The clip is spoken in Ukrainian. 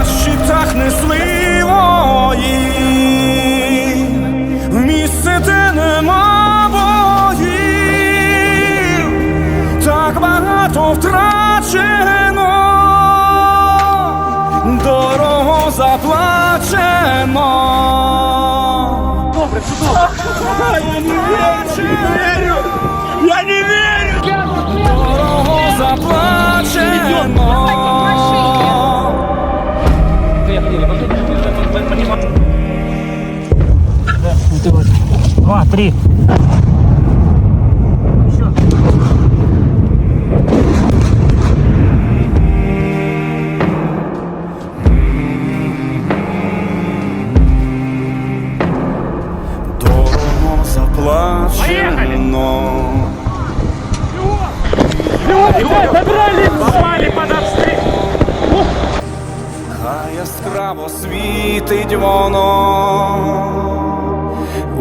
на щитах несли вої, в місце, де нема боїв, так багато втрачено, дорого заплачено. Добре, чудово. Я не вірю! Я не вірю! Дорого заплачено. Два, три. Дорого заплачено. Попали под обстрел. Хай яскраво світить воно,